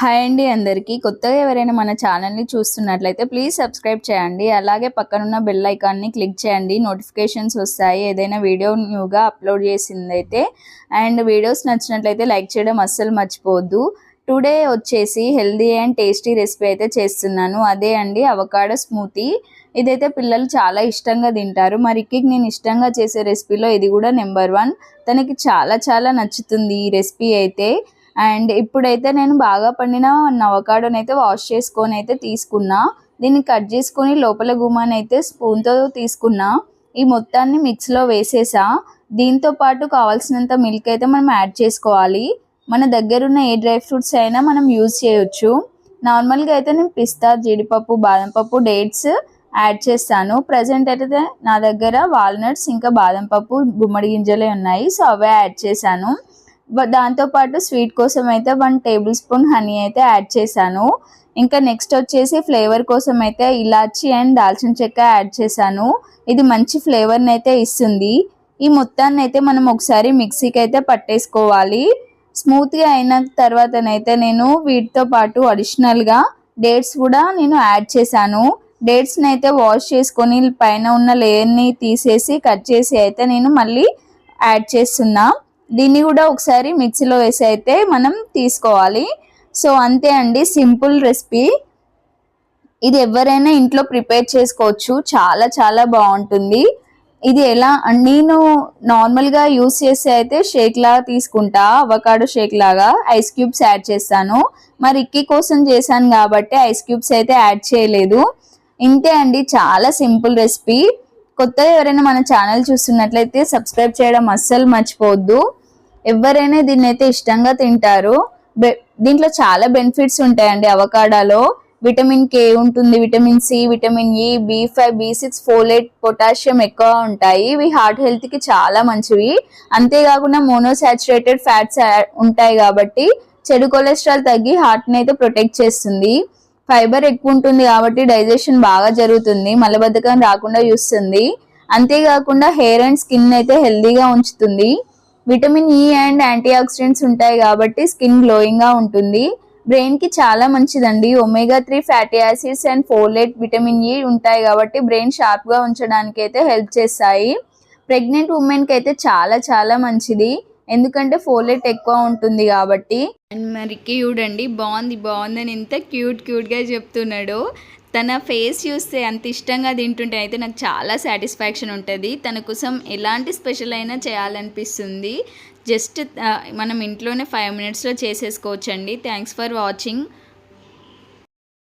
Hi అండి అందరికీ. కొత్తగా ఎవరైనా మన ఛానల్ని చూస్తున్నట్లయితే ప్లీజ్ సబ్స్క్రైబ్ చేయండి. అలాగే పక్కనున్న బెల్ ఐకాన్ని క్లిక్ చేయండి. నోటిఫికేషన్స్ వస్తాయి. ఏదైనా వీడియో న్యూగా అప్లోడ్ చేసిందైతే అండ్ వీడియోస్ నచ్చినట్లయితే లైక్ చేయడం అస్సలు మర్చిపోవద్దు. టుడే వచ్చేసి హెల్దీ అండ్ టేస్టీ రెసిపీ అయితే చేస్తున్నాను. అదే అండి అవకాడో స్మూతీ. ఇదైతే పిల్లలు చాలా ఇష్టంగా తింటారు. మరి ఇక్కి నేను ఇష్టంగా చేసే రెసిపీలో ఇది కూడా నెంబర్ వన్. తనకి చాలా చాలా నచ్చుతుంది ఈ రెసిపీ అయితే. అండ్ ఇప్పుడైతే నేను బాగా పండిన నవకాడోని అయితే వాష్ చేసుకొని అయితే తీసుకున్నా. దీన్ని కట్ చేసుకొని లోపల గుమ్మాని అయితే స్పూన్తో తీసుకున్నా. ఈ మొత్తాన్ని మిక్స్లో వేసేసా. దీంతో పాటు కావాల్సినంత మిల్క్ అయితే మనం యాడ్ చేసుకోవాలి. మన దగ్గర ఉన్న ఏ డ్రై ఫ్రూట్స్ అయినా మనం యూజ్ చేయొచ్చు. నార్మల్గా అయితే నేను పిస్తా జీడిపప్పు బాదం పప్పు డేట్స్ యాడ్ చేస్తాను. ప్రజెంట్ అయితే నా దగ్గర వాల్నట్స్ ఇంకా బాదం పప్పు గుమ్మడి గింజలే ఉన్నాయి. సో అవే యాడ్ చేశాను. దాంతోపాటు స్వీట్ కోసం అయితే వన్ టేబుల్ స్పూన్ హనీ అయితే యాడ్ చేశాను. ఇంకా నెక్స్ట్ వచ్చేసి ఫ్లేవర్ కోసం అయితే ఇలాచి అండ్ దాల్చిన చెక్క యాడ్ చేశాను. ఇది మంచి ఫ్లేవర్ని అయితే ఇస్తుంది. ఈ మొత్తాన్ని అయితే మనం ఒకసారి మిక్సీకి అయితే పట్టేసుకోవాలి. స్మూత్గా అయిన తర్వాతనైతే నేను వీటితో పాటు అడిషనల్గా డేట్స్ కూడా నేను యాడ్ చేశాను. డేట్స్ని అయితే వాష్ చేసుకొని పైన ఉన్న లేయర్ని తీసేసి కట్ చేసి అయితే నేను మళ్ళీ యాడ్ చేస్తున్నా. దీన్ని కూడా ఒకసారి మిక్సీలో వేసి అయితే మనం తీసుకోవాలి. సో అంతే అండి. Simple recipe. ఇది ఎవరైనా ఇంట్లో ప్రిపేర్ చేసుకోవచ్చు. చాలా చాలా బాగుంటుంది. ఇది ఎలా? నేను నార్మల్గా యూస్ చేస్తే అయితే షేక్ లాగా తీసుకుంటా. అవకాడో షేక్ లాగా ఐస్ క్యూబ్స్ యాడ్ చేస్తాను. మరి ఇక్కి కోసం చేశాను కాబట్టి ఐస్ క్యూబ్స్ అయితే యాడ్ చేయలేదు. ఇంతే అండి. చాలా సింపుల్ రెసిపీ. కొత్తగా ఎవరైనా మన ఛానల్ చూస్తున్నట్లయితే సబ్స్క్రైబ్ చేయడం అస్సలు మర్చిపోవద్దు. ఎవరైనా దీన్ని అయితే ఇష్టంగా తింటారు. బె- దీంట్లో చాలా బెనిఫిట్స్ ఉంటాయండి అవకాడాలో. విటమిన్ కే ఉంటుంది vitamin C vitamin E B five B six folate potassium ఎక్కువ ఉంటాయి. ఇవి హార్ట్ హెల్త్కి చాలా మంచివి. అంతేకాకుండా మోనోసాచురేటెడ్ ఫ్యాట్స్ ఉంటాయి కాబట్టి చెడు కొలెస్ట్రాల్ తగ్గి హార్ట్ని అయితే ప్రొటెక్ట్ చేస్తుంది. ఫైబర్ ఎక్కువ ఉంటుంది కాబట్టి డైజెషన్ బాగా జరుగుతుంది మలబద్ధకం రాకుండా చూస్తుంది అంతేకాకుండా హెయిర్ అండ్ స్కిన్ అయితే హెల్దీగా ఉంచుతుంది. Vitamin E and anti oxidants ఉంటాయి కాబట్టి స్కిన్ గ్లోయింగ్గా ఉంటుంది. బ్రెయిన్కి చాలా మంచిదండి. Omega three fatty acids and folate vitamin E ఉంటాయి కాబట్టి బ్రెయిన్ షార్ప్గా ఉంచడానికి అయితే హెల్ప్ చేస్తాయి. ప్రెగ్నెంట్ ఉమెన్కి అయితే చాలా చాలా మంచిది. ఎందుకంటే ఫోలేట్ ఎక్కువ ఉంటుంది కాబట్టి. అండ్ మరి చూడండి బాగుంది బాగుందని ఎంత క్యూట్ క్యూట్గా చెప్తున్నాడు. తన ఫేస్ చూస్తే అంత ఇష్టంగా తింటుంటే అయితే నాకు చాలా సాటిస్ఫాక్షన్ ఉంటుంది. తన కోసం ఎలాంటి స్పెషల్ అయినా చేయాలనిపిస్తుంది. జస్ట్ మనం ఇంట్లోనే ఫైవ్ మినిట్స్లో చేసేసుకోవచ్చండి. Thanks for watching.